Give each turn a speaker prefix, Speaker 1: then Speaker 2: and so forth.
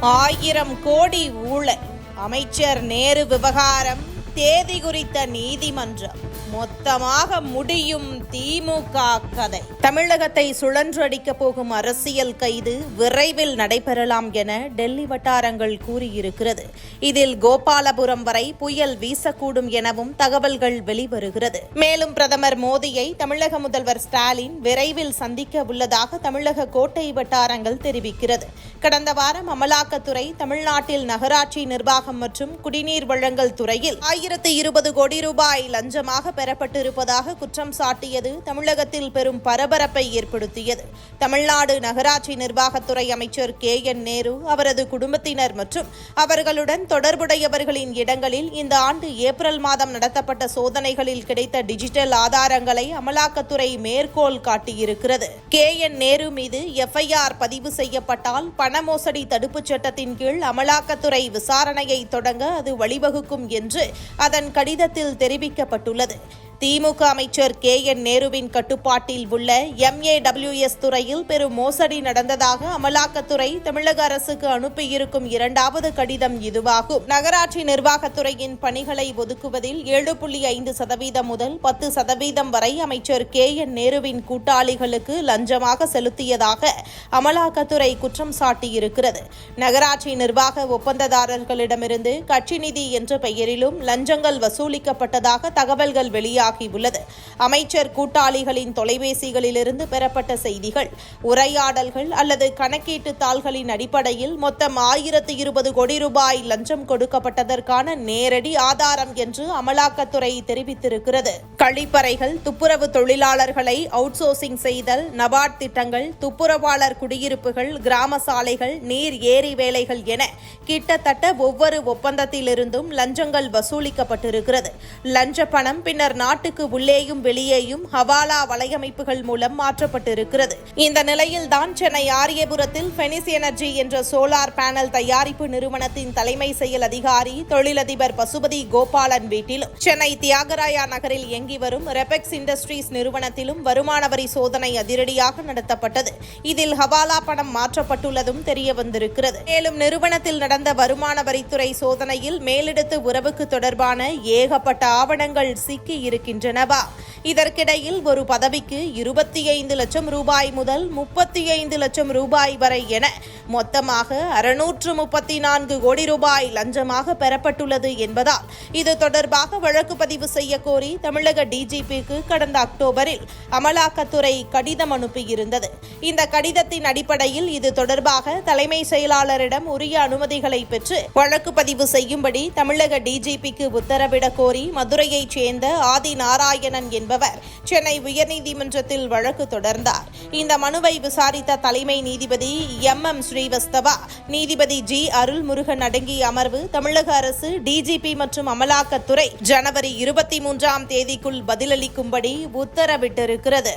Speaker 1: ஆயிரம் கோடி ஊழல். அமைச்சர் நேரு விவகாரம் தேதி குறித்த நீதிமன்றம். மொத்தமாக முடியும் திமுக கதை. தமிழகத்தை சுழன்றடிக்க போகும் அரசியல் கைது விரைவில் நடைபெறலாம் என டெல்லி வட்டாரங்கள் கூறியிருக்கிறது. இதில் கோபாலபுரம் வரை புயல் வீசக்கூடும் எனவும் தகவல்கள் வெளிவருகிறது. மேலும் பிரதமர் மோடியை தமிழக முதல்வர் ஸ்டாலின் விரைவில் சந்திக்க உள்ளதாக தமிழக கோட்டை வட்டாரங்கள் தெரிவிக்கிறது. கடந்த வாரம் அமலாக்கத்துறை தமிழ்நாட்டில் நகராட்சி நிர்வாகம் மற்றும் குடிநீர் வழங்கல் துறையில் ஆயிரத்து இருபது கோடி ரூபாய் லஞ்சமாக பெறப்பட்டிருப்பதாக குற்றம் சாட்டியது தமிழகத்தில் பெரும் பரபரப்பை ஏற்படுத்தியது. தமிழ்நாடு நகராட்சி நிர்வாகத்துறை அமைச்சர் கே என் நேரு அவரது குடும்பத்தினர் மற்றும் அவர்களுடன் தொடர்புடையவர்களின் இடங்களில் இந்த ஆண்டு ஏப்ரல் மாதம் நடத்தப்பட்ட சோதனைகளில் கிடைத்த டிஜிட்டல் ஆதாரங்களை அமலாக்கத்துறை மேற்கோள் காட்டியிருக்கிறது. கே என் நேரு மீது எஃப்ஐஆர் பதிவு செய்யப்பட்டால் பண மோசடி தடுப்புச் சட்டத்தின் கீழ் அமலாக்கத்துறை விசாரணையை தொடங்க அது வழிவகுக்கும் என்று அதன் கடிதத்தில் தெரிவிக்கப்பட்டுள்ளது. திமுக அமைச்சர் கே என் நேருவின் கட்டுப்பாட்டில் உள்ள எம்ஏடபிள்யூஎஸ் துறையில் பெரும் மோசடி நடந்ததாக அமலாக்கத்துறை தமிழக அரசுக்கு அனுப்பியிருக்கும் இரண்டாவது கடிதம் இதுவாகும். நகராட்சி நிர்வாகத்துறையின் பணிகளை ஒதுக்குவதில் ஏழு புள்ளி ஐந்து சதவீதம் முதல் பத்து சதவீதம் வரை அமைச்சர் கே என் நேருவின் கூட்டாளிகளுக்கு லஞ்சமாக செலுத்தியதாக அமலாக்கத்துறை குற்றம் சாட்டியிருக்கிறது. நகராட்சி நிர்வாக ஒப்பந்ததாரர்களிடமிருந்து கட்சி நிதி என்ற பெயரிலும் லஞ்சங்கள் வசூலிக்கப்பட்டதாக தகவல்கள் வெளியாகியுள்ளது அமைச்சர் கூட்டாளிகளின் தொலைபேசிகளிலிருந்து பெறப்பட்ட செய்திகள் உரையாடல்கள் அல்லது கணக்கீட்டு தாள்களின் அடிப்படையில் மொத்தம் ஆயிரத்து இருபது கோடி ரூபாய் லஞ்சம் கொடுக்கப்பட்டதற்கான நேரடி ஆதாரம் என்று அமலாக்கத்துறை தெரிவித்திருக்கிறது. கழிப்பறைகள் துப்புரவு தொழிலாளர்களை அவுட்சோர்சிங் செய்தல் நபார்ட் திட்டங்கள் துப்புரவாளர் குடியிருப்புகள் கிராம சாலைகள் நீர் ஏரி வேலைகள் என கிட்டத்தட்ட ஒவ்வொரு ஒப்பந்தத்திலிருந்தும் லஞ்சங்கள் வசூலிக்கப்பட்டிருக்கிறது. லஞ்ச பணம் பின்னர் நாட்டுக்கு உள்ளேயும் வெளியேயும் ஹவாலா வலையமைப்புகள் மூலம் மாற்றப்பட்டிருக்கிறது. இந்த நிலையில்தான் சென்னை ஆரியபுரத்தில் பெனிஸ் எனர்ஜி என்ற சோலார் பேனல் தயாரிப்பு நிறுவனத்தின் தலைமை செயல் அதிகாரி தொழிலதிபர் பசுபதி கோபாலன் வீட்டிலும் சென்னை தியாகராயா நகரில் இயங்கி வரும் ரெபெக்ஸ் இண்டஸ்ட்ரீஸ் நிறுவனத்திலும் வருமான வரி சோதனை அதிரடியாக நடத்தப்பட்டது. இதில் ஹவாலா பணம் மாற்றப்பட்டுள்ளதும் தெரிய வந்திருக்கிறது. மேலும் நிறுவனத்தில் நடந்த வருமான வரித்துறை சோதனையில் மேலிடத்து உறவுக்கு தொடர்பான ஏகப்பட்ட ஆவணங்கள் சிக்கி இருக்கின்றனவா? இதற்கிடையில் ஒரு பதவிக்கு இருபத்தி ஐந்து லட்சம் ரூபாய் முதல் முப்பத்தி ஐந்து லட்சம் ரூபாய் வரை என மொத்தமாக அறுநூற்று முப்பத்தி நான்கு கோடி ரூபாய் லஞ்சமாக பெறப்பட்டுள்ளது என்பதால் இது தொடர்பாக வழக்கு பதிவு செய்ய கோரி தமிழக டிஜிபிக்கு கடந்த அக்டோபரில் அமலாக்கத்துறை கடிதம் அனுப்பியிருந்தது. இந்த கடிதத்தின் அடிப்படையில் இது தொடர்பாக தலைமை செயலாளரிடம் உரிய அனுமதிகளை பெற்று வழக்கு பதிவு செய்யும்படி தமிழக டிஜிபிக்கு உத்தரவிடக் கோரி மதுரையைச் சேர்ந்த ஆதி நாராயணன் என்பவர். சென்னை உயர்நீதிமன்றத்தில் வழக்கு தொடர்ந்தார். இந்த மனுவை விசாரித்த தலைமை நீதிபதி எம். எம். ஸ்ரீவஸ்தவா நீதிபதி ஜி. அருள்முருகன் அடங்கிய அமர்வு தமிழக அரசு டிஜிபி மற்றும் அமலாக்கத்துறை ஜனவரி இருபத்தி மூன்றாம் தேதிக்குள் பதிலளிக்கும்படி உத்தரவிட்டிருக்கிறது.